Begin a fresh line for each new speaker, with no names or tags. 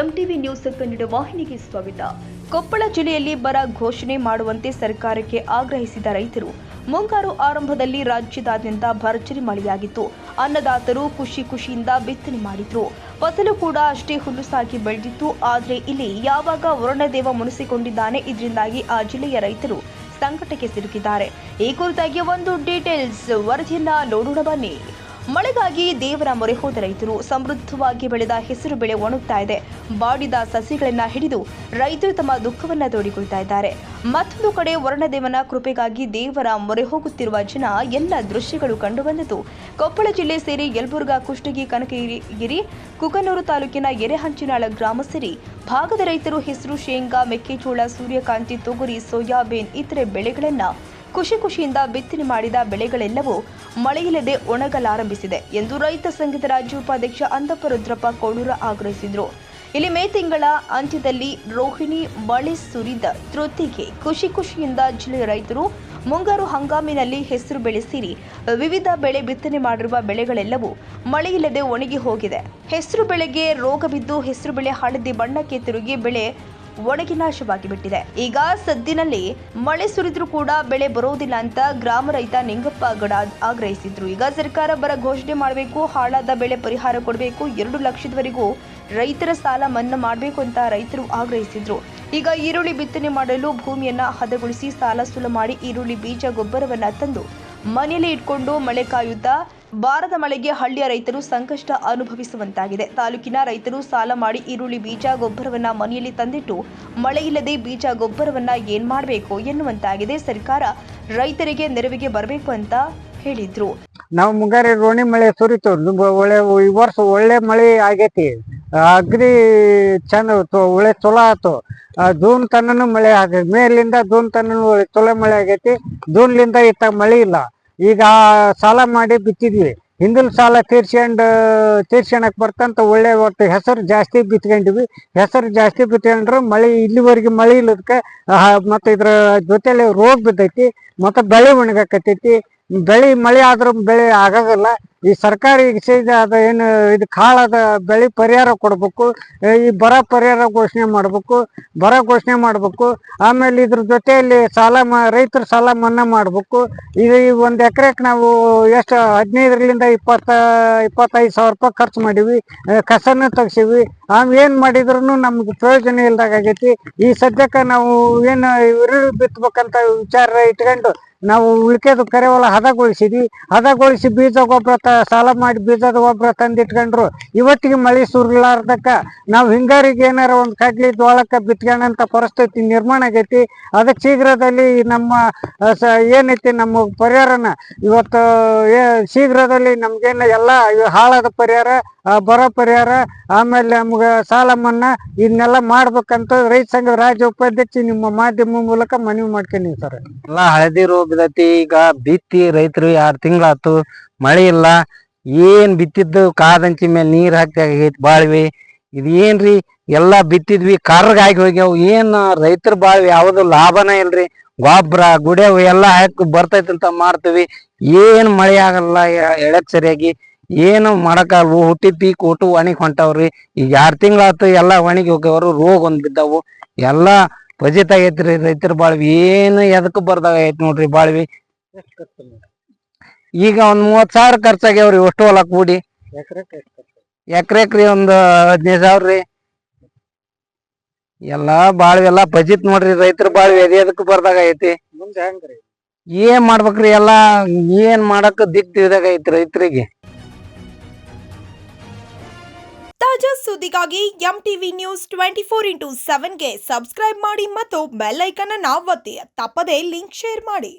MTV news Kannada ವಾಹಿನಿಗೆ ಸ್ವಾಗತ. ಕೊಪ್ಪಳ ಜಿಲ್ಲೆಯಲ್ಲಿ ಬರ ಘೋಷಣೆ ಮಾಡುವಂತೆ ಸರ್ಕಾರಕ್ಕೆ ಆಗ್ರಹಿಸಿದ ರೈತರು. ಮುಂಗಾರು ಆರಂಭದಲ್ಲಿ ರಾಜ್ಯದಾದ್ಯಂತ ಭರ್ಜರಿ ಮಳೆಯಾಗಿತ್ತು. ಅನ್ನದಾತರು ಖುಷಿ ಖುಷಿಯಿಂದ ಬಿತ್ತನೆ ಮಾಡಿದ್ರು. ಫಸಲು ಕೂಡ ಅಷ್ಟೇ ಹುಲ್ಲುಸಾಗಿ ಬೆಳೆದಿತ್ತು. ಆದರೆ ಇಲ್ಲಿ ಯಾವಾಗ ವರುಣದೇವ ಮುನಿಸಿಕೊಂಡಿದ್ದಾನೆ ಇದರಿಂದಾಗಿ ಆ ಜಿಲ್ಲೆಯ ರೈತರು ಸಂಕಟಕ್ಕೆ ಸಿಲುಕಿದ್ದಾರೆ. ಈ ಕುರಿತಾಗಿ ಒಂದು ಡೀಟೇಲ್ಸ್ ವರದಿಯನ್ನ ನೋಡೋಣ ಬನ್ನಿ. ಮಳೆಗಾಗಿ ದೇವರ ಮೊರೆ ಹೋದ ರೈತರು ಸಮೃದ್ಧವಾಗಿ ಬೆಳೆದ ಹೆಸರು ಬೆಳೆ ಒಣಗ್ತಾ ಇದೆ. ಬಾಡಿದ ಸಸಿಗಳನ್ನ ಹಿಡಿದು ರೈತರು ತಮ್ಮ ದುಃಖವನ್ನ ತೋಡಿಕೊಳ್ತಾ ಇದ್ದಾರೆ. ಮತ್ತೊಂದು ಕಡೆ ವರ್ಣದೇವನ ಕೃಪೆಗಾಗಿ ದೇವರ ಮೊರೆ ಹೋಗುತ್ತಿರುವ ಜನ ಎಲ್ಲ ದೃಶ್ಯಗಳು ಕಂಡುಬಂದಿತು. ಕೊಪ್ಪಳ ಜಿಲ್ಲೆ ಸೇರಿ ಯಲಬುರ್ಗಾ, ಕುಷ್ಟಗಿ, ಕನಕಗಿರಿ, ಕುಕನೂರು ತಾಲೂಕಿನ ಎರೆಹಂಚಿನಾಳ ಗ್ರಾಮ ಸೇರಿ ಭಾಗದ ರೈತರು ಹೆಸರು, ಶೇಂಗಾ, ಮೆಕ್ಕೆಜೋಳ, ಸೂರ್ಯಕಾಂತಿ, ತೊಗರಿ, ಸೋಯಾಬೀನ್, ಇತರೆ ಬೆಳೆಗಳನ್ನ ಖುಷಿ ಖುಷಿಯಿಂದ ಬಿತ್ತನೆ ಮಾಡಿದ ಬೆಳೆಗಳೆಲ್ಲವೂ ಮಳೆಯಿಲ್ಲದೆ ಒಣಗಲಾರಂಭಿಸಿದೆ ಎಂದು ರೈತ ಸಂಘದ ರಾಜ್ಯ ಉಪಾಧ್ಯಕ್ಷ ಅಂದಪ್ಪ ರುದ್ರಪ್ಪ ಕೋಡೂರ ಆಗ್ರಹಿಸಿದರು. ಇಲ್ಲಿ ಮೇ ತಿಂಗಳ ಅಂತ್ಯದಲ್ಲಿ ರೋಹಿಣಿ ಮಳೆ ಸುರಿದ ತೃಪ್ತಿಗೆ ಖುಷಿ ಖುಷಿಯಿಂದ ಜಿಲ್ಲೆಯ ರೈತರು ಮುಂಗಾರು ಹಂಗಾಮಿನಲ್ಲಿ ಹೆಸರು ಬೆಳೆಸಿರಿ. ವಿವಿಧ ಬೆಳೆ ಬಿತ್ತನೆ ಮಾಡಿರುವ ಬೆಳೆಗಳೆಲ್ಲವೂ ಮಳೆಯಿಲ್ಲದೆ ಒಣಗಿ ಹೋಗಿದೆ. ಹೆಸರು ಬೆಳೆಗೆ ರೋಗ ಬಿದ್ದು ಹೆಸರು ಬೆಳೆ ಹಳದಿ ಬಣ್ಣಕ್ಕೆ ತಿರುಗಿ ಬೆಳೆ ಒಣಗಿ ನಾಶವಾಗಿ ಬಿಟ್ಟಿದೆ ಈಗ ಸದ್ದಿನಲ್ಲಿ ಮಳೆ ಸುರಿದ್ರೂ ಕೂಡ ಬೆಳೆ ಬರೋದಿಲ್ಲ ಅಂತ ಗ್ರಾಮ ರೈತ ನಿಂಗಪ್ಪ ಗಡ ಆಗ್ರಹಿಸಿದ್ರು. ಈಗ ಸರ್ಕಾರ ಬರ ಘೋಷಣೆ ಮಾಡಬೇಕು, ಹಾಳಾದ ಬೆಳೆ ಪರಿಹಾರ ಕೊಡಬೇಕು, ಎರಡು ಲಕ್ಷದವರೆಗೂ ರೈತರ ಸಾಲ ಮನ್ನಾ ಮಾಡಬೇಕು ಅಂತ ರೈತರು ಆಗ್ರಹಿಸಿದ್ರು. ಈಗ ಈರುಳ್ಳಿ ಬಿತ್ತನೆ ಮಾಡಲು ಭೂಮಿಯನ್ನ ಹದಗೊಳಿಸಿ ಸಾಲ ಸುಲ ಮಾಡಿ ಈರುಳ್ಳಿ ಬೀಜ ಗೊಬ್ಬರವನ್ನ ತಂದು ಮನೆಯಲ್ಲಿ ಇಟ್ಕೊಂಡು ಮಳೆ ಕಾಯುತ್ತಾ ಬಾರದ ಮಳೆಗೆ ಹಳ್ಳಿಯ ರೈತರು ಸಂಕಷ್ಟ ಅನುಭವಿಸುವಂತಾಗಿದೆ. ತಾಲೂಕಿನ ರೈತರು ಸಾಲ ಮಾಡಿ ಈರುಳ್ಳಿ, ಬೀಜ, ಗೊಬ್ಬರವನ್ನ ಮನೆಯಲ್ಲಿ ತಂದಿಟ್ಟು ಮಳೆ ಇಲ್ಲದೆ ಬೀಜ, ಗೊಬ್ಬರವನ್ನ ಏನ್ ಮಾಡಬೇಕು ಎನ್ನುವಂತಾಗಿದೆ. ಸರ್ಕಾರ ರೈತರಿಗೆ ನೆರವಿಗೆ ಬರಬೇಕು ಅಂತ ಹೇಳಿದ್ರು.
ನಾವು ಮುಂಗಾರಿ ರೋಣಿ ಮಳೆ ಸುರಿತು. ಒಳ್ಳೆ, ಈ ವರ್ಷ ಒಳ್ಳೆ ಮಳೆ ಆಗೈತಿ. ಅಗ್ರಿ ಚಂದ ಒಳ್ಳೆ ಚಲೋ ಆತು. ಜೂನ್ ತನನು ಮಳೆ ಆಗ, ಮೇಲಿಂದ ಜೂನ್ ತನನು ಚಲೋ ಮಳೆ ಆಗೈತಿ. ಜೂನ್ಲಿಂದ ಇತ್ತ ಮಳೆ ಇಲ್ಲ. ಈಗ ಸಾಲ ಮಾಡಿ ಬಿತ್ತಿದ್ವಿ. ಹಿಂದಿನ ಸಾಲ ತೀರ್ಸ್ಕೊಂಡ್ ತೀರ್ಸ್ಕೊಳಕ್ ಬರ್ತಂತ ಒಳ್ಳೆ ಒಟ್ಟು ಹೆಸರು ಜಾಸ್ತಿ ಬಿತ್ಕೊಂಡಿವಿ ಹೆಸರು ಜಾಸ್ತಿ ಬಿತ್ಕೊಂಡ್ರು ಮಳೆ ಇಲ್ಲಿವರೆಗೆ ಮಳೆ ಇಲ್ಲದಕ್ಕೆ ಮತ್ತೆ ಇದ್ರ ಜೊತೆಲಿ ರೋಗ ಬಿದ್ದೈತಿ, ಮತ್ತೆ ಬೆಳೆ ಒಣಗಾಕತೈತಿ ಬೆಳೆ ಮಳೆ ಆದ್ರೂ ಬೆಳೆ ಆಗೋದಿಲ್ಲ. ಈ ಸರ್ಕಾರ ಈಗ ಅದ ಏನು ಇದು ಕಾಳದ ಬೆಳೆ ಪರಿಹಾರ ಕೊಡ್ಬೇಕು ಈ ಬರ ಪರಿಹಾರ ಘೋಷಣೆ ಮಾಡ್ಬೇಕು, ಬರ ಘೋಷಣೆ ಮಾಡ್ಬೇಕು, ಆಮೇಲೆ ಇದ್ರ ಜೊತೆಯಲ್ಲಿ ಸಾಲ ಮ, ರೈತರ ಸಾಲ ಮನ್ನಾ ಮಾಡಬೇಕು. ಇದು ಈ ಒಂದು ಎಕರೆಕ್ ನಾವು ಎಷ್ಟು ಹದಿನೈದರಿಂದ ಇಪ್ಪತ್ತ, ಇಪ್ಪತ್ತೈದು ಸಾವಿರ ರೂಪಾಯಿ ಖರ್ಚು ಮಾಡೀವಿ ಕಸನ ತೆಗ್ಸೀವಿ. ಆಮೇಲೆ ಏನು ಮಾಡಿದ್ರು ನಮ್ಗೆ ಪ್ರಯೋಜನ ಇಲ್ದಾಗ ಆಗೈತಿ. ಈ ಸದ್ಯಕ್ಕೆ ನಾವು ಏನು ಈರುಳ್ಳಿ ಬಿತ್ತಬೇಕಂತ ವಿಚಾರ ಇಟ್ಕೊಂಡು ನಾವು ಉಳಿಕೆದು ಕರೆವಲ ಹದಗೊಳಿಸಿದ್ವಿ. ಹದಗೊಳಿಸಿ ಬೀಜ ಗೊಬ್ಬರ ಸಾಲ ಮಾಡಿ ಬೀಜದ ಗೊಬ್ಬರ ತಂದಿಟ್ಕೊಂಡ್ರು ಇವತ್ತಿಗೆ ಮಳೆ ಸುರ್ಲಾರ್ದಕ್ಕ ನಾವು ಹಿಂಗಾರಿಗೆ ಏನಾರ ಒಂದು ಕಡ್ಲಿ ಜೋಳಕ್ಕ ಬಿತ್ಕೊಂಡಂತ ಪರಿಸ್ಥಿತಿ ನಿರ್ಮಾಣ ಆಗೈತಿ. ಅದಕ್ಕೆ ಶೀಘ್ರದಲ್ಲಿ ನಮ್ಮ ಏನೈತಿ ನಮ್ಮ ಪರಿಹಾರನ ಇವತ್ತು ಶೀಘ್ರದಲ್ಲಿ ನಮ್ಗೇನ ಎಲ್ಲ ಹಾಳಾದ ಪರಿಹಾರ ಬರ ಪರಿಹಾರ, ಆಮೇಲೆ ನಮ್ಗೆ ಸಾಲ ಮನ್ನಾ ಇದನ್ನೆಲ್ಲ ಮಾಡ್ಬೇಕಂತ ರೈತ ಸಂಘದ ರಾಜ್ಯ ಉಪಾಧ್ಯಕ್ಷ ನಿಮ್ಮ ಮಾಧ್ಯಮ ಮೂಲಕ ಮನವಿ ಮಾಡ್ಕೊಂಡಿ ಸರ್.
ಎಲ್ಲಾ ಹಳದಿ ರೋಗ ಬಿದ್ದೈತಿ ಈಗ ಬಿತ್ತಿ ರೈತರು ಎರಡ್ ತಿಂಗಳಾತು ಮಳಿ ಇಲ್ಲ, ಏನ್ ಬಿತ್ತಿದ್ದು ಕಾದಂಚಿ ಮೇಲೆ ನೀರ್ ಹಾಕಿ ಆಗೈತಿ ಬಾಳ್ವಿ. ಏನ್ರಿ, ಎಲ್ಲಾ ಬಿತ್ತಿದ್ವಿ ಕರ್ರಗ್ ಆಗಿ ಹೋಗ್ಯಾವ. ಏನ್ ರೈತರ ಬಾಳ್ವಿ, ಯಾವ್ದು ಲಾಭನ ಇಲ್ರಿ. ಗೊಬ್ಬರ ಗುಡ್ಯಾವ ಎಲ್ಲಾ ಹಾಕಿ ಬರ್ತೈತಿ ಅಂತ ಮಾಡ್ತೀವಿ. ಏನ್ ಮಳೆ ಆಗಲ್ಲ ಎಳಕ್ ಸರಿಯಾಗಿ. ಏನು ಮಾಡಕ್ಕಾಗಲ್ವು. ಹುಟ್ಟಿ ಪೀಕ್ ಒಟ್ಟು ಒಣಗಿ ಹೊಂಟಾವ್ರಿ. ಈಗ ಎರಡ್ ತಿಂಗಳಾತು ಎಲ್ಲಾ ಒಣಗಿ ಹೋಗ್ಯವ್ರು, ರೋಗ ಒಂದ್ ಬಿದ್ದಾವು. ಎಲ್ಲಾ ಪಜಿತ ಆಗೈತ್ರಿ ರೈತರ ಬಾಳ್ವಿ. ಏನು ಎದಕ್ ಬರ್ದಾಗೈತಿ ನೋಡ್ರಿ ಬಾಳ್ವಿ. ಈಗ ಒಂದ್ ಮೂವತ್ ಸಾವಿರ ಖರ್ಚಾಗ್ಯಾವ್ರಿ ಅಷ್ಟು ಹೊಲ ಕೂಡಿ ಎಕ್ರೆಕ್ರಿ ಒಂದ್ ಹದಿನೈದು ಸಾವಿರ ರೀ. ಎಲ್ಲಾ ಬಾಳ್ ಎಲ್ಲಾ ಬಜೆಟ್ ನೋಡ್ರಿ ರೈತರ ಬಾಳ್ ಎದೆ ಎದಕ್
ಬರ್ದಾಗ ಐತಿ.
ಏನ್ ಮಾಡ್ಬೇಕ್ರಿ ಎಲ್ಲಾ ಏನ್ ಮಾಡಕ್ ದಿಕ್ ತಿಳಿದಾಗ ಐತಿ ರೈತರಿಗೆ.
ತಾಜಾ ಸುದ್ದಿಗಾಗಿ M TV news twenty four into ಸೆವೆನ್ಗೆ subscribe ಮಾಡಿ ಮತ್ತು ಬೆಲ್ ಐಕನ್ ಅನ್ನು ಒತ್ತಿ. ತಪ್ಪದೇ ಲಿಂಕ್ ಶೇರ್ ಮಾಡಿ.